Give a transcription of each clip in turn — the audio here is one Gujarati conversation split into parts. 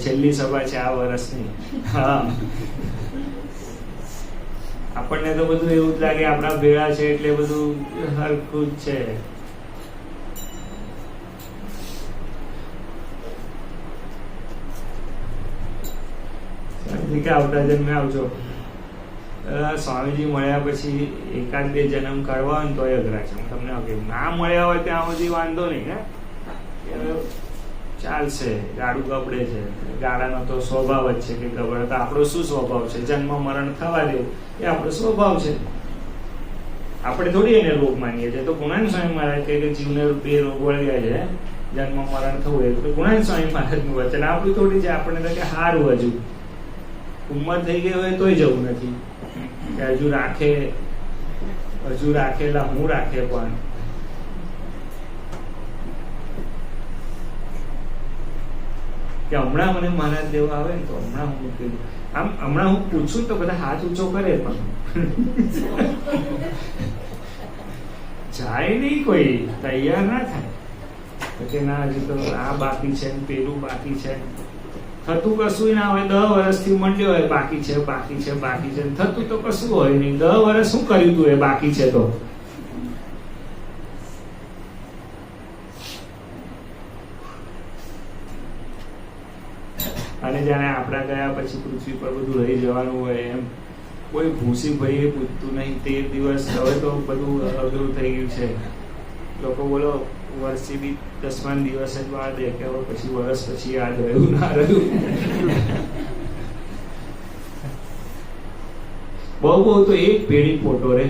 છેલ્લી સભા છે આ વર્ષની. હા. આપણને તો બધું એવું જ લાગે, આપણા ભેળા છે એટલે બધું હરખું જ છે. આવતા જન્મે આવજો. સ્વામીજી મળ્યા પછી એકાદ બે જન્મ કાઢવા હોય તોય અઘરા છે. તમને ના મળ્યા હોય ત્યાં સુધી વાંધો નહીં, હે? ચાલશે ગાડું ગબડે છે. ગાડાનો તો સ્વભાવ જ છે કે ગબડે. તો આપણો શું સ્વભાવ છે? જન્મ, મરણ થવા દેવું એ આપણો સ્વભાવ છે. આપણે થોડી એને રોગ માનીએ છીએ. તો ગુણાન સ્વામી મહારાજ કે જીવને બે રોગ વળગ્યા છે, જન્મ, મરણ થવું એ તો ગુણાન સ્વામી મહારાજનું વચન આપણું થોડી છે. આપણને તો કે હારું હજુ. ઉંમર થઈ ગઈ હોય તોય જવું નથી. કે હજુ રાખે, હજુ રાખેલા હું રાખે પણ. કે હમણાં મને મહારાજ દેવા આવે ને તો હમણાં હું કીધું આમ હમણાં હું પૂછું તો બધા હાથ ઊંચો કરે પણ. જાય નહીં કોઈ, તૈયાર ના થાય. પછી ના, હજી તો આ બાકી છે પેલું બાકી છે થતું કશું ના હોય દસ વર્ષથી મંડ્યો હોય, બાકી છે બાકી છે બાકી છે. થતું તો કશું હોય નહીં. દસ વર્ષ શું કર્યું તું એ બાકી છે તો? અને જાણે આપણા ગયા પછી પૃથ્વી પર બધું રહી જવાનું હોય એમ. કોઈ ભૂસી ભાઈ પૂછતું નહીં. તેર દિવસ હવે તો બધું અઘરું થઈ ગયું છે. લોકો બોલો વર્ષથી બી દસમાન દિવસ જ વાર દે કે પછી વર્ષ પછી યાદ રહ્યું, ના રહ્યું. બહુ બહુ તો એક પેઢી ફોટો રે.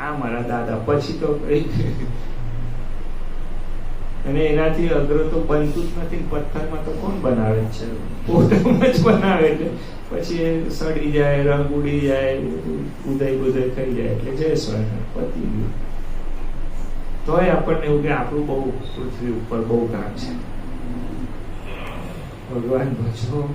આ મારા દાદા. પછી તો કઈ અને એનાથી અગ્ર તો બનતું જ નથી પથ્થરમાં તો કોણ બનાવે છે? જ બનાવે એટલે પછી સડી જાય, રંગ ઉડી જાય, ઉદય બુદય થઈ જાય એટલે જય સ્વામી પતી ગયું. તોય આપણને એવું કે આપણું બહુ પૃથ્વી ઉપર બહુ કામ છે. ભગવાન ભજો